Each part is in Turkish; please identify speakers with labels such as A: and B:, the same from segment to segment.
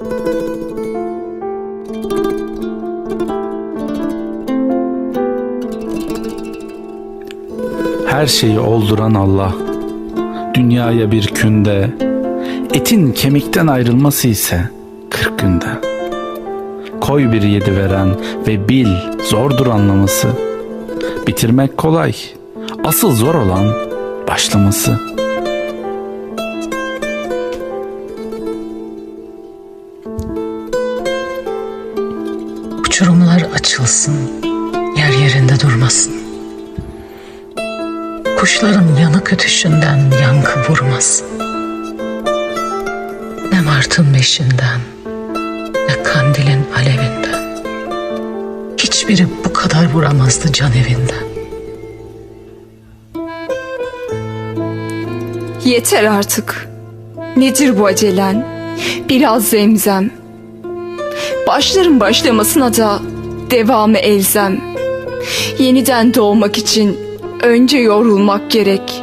A: Her şeyi olduran Allah, dünyaya bir künde, etin kemikten ayrılması ise kırk günde. Koy bir yedi veren ve bil zordur anlaması, bitirmek kolay, asıl zor olan başlaması.''
B: Uçurumlar açılsın, yer yerinde durmasın. Kuşların yanık ötüşünden yankı vurmasın. Ne martın beşinden, ne kandilin alevinden. Hiçbiri bu kadar vuramazdı can evinden.
C: Yeter artık. Nedir bu acelen? Biraz zemzem. Başların başlamasına da devamı elzem. Yeniden doğmak için önce yorulmak gerek.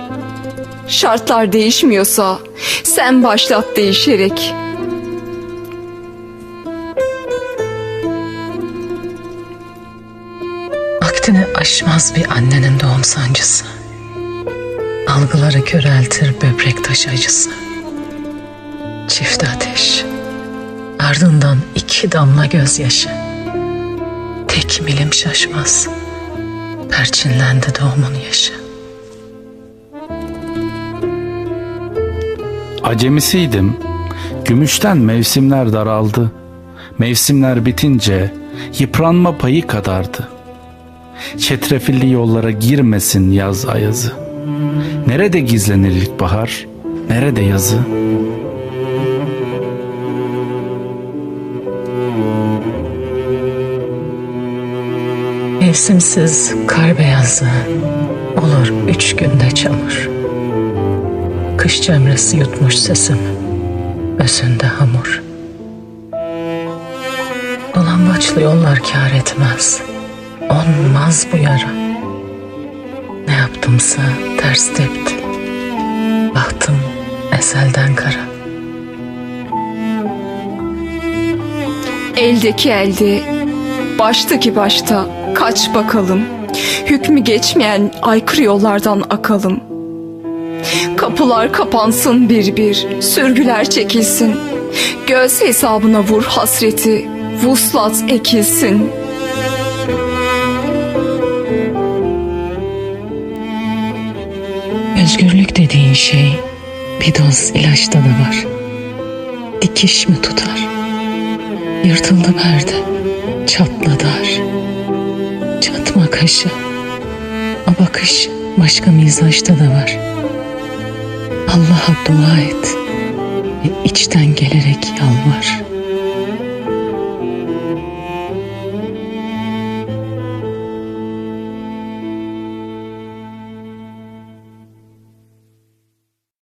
C: Şartlar değişmiyorsa sen başlat değişerek.
B: Vaktini aşmaz bir annenin doğum sancısı. Algıları köreltir böbrek taşı acısı. Çift ateş. Ardından iki damla gözyaşı. Tek milim şaşmaz. Perçinlendi doğumun yaşı.
A: Acemisiydim. Gümüşten mevsimler daraldı. Mevsimler bitince yıpranma payı kadardı. Çetrefilli yollara girmesin yaz ayazı. Nerede gizlenir ilkbahar? Nerede yazı?
B: Mevsimsiz kar beyazı. Olur üç günde çamur. Kış cemresi yutmuş sesim. Özünde hamur. Dolambaçlı yollar kâr etmez. Onmaz bu yara. Ne yaptımsa ters tepti. Bahtım eselden kara.
C: Eldeki elde, baştaki başta kaç bakalım. Hükmü geçmeyen aykırı yollardan akalım. Kapılar kapansın bir bir, sürgüler çekilsin. Göz hesabına vur hasreti, vuslat ekilsin.
B: Özgürlük dediğin şey bir doz ilaçta da var. Dikiş mi tutar? Yırtıldı perde, çatladı ar. Kaşı, o bakış başka mizaçta da var. Allah'a dua et ve içten gelerek yalvar.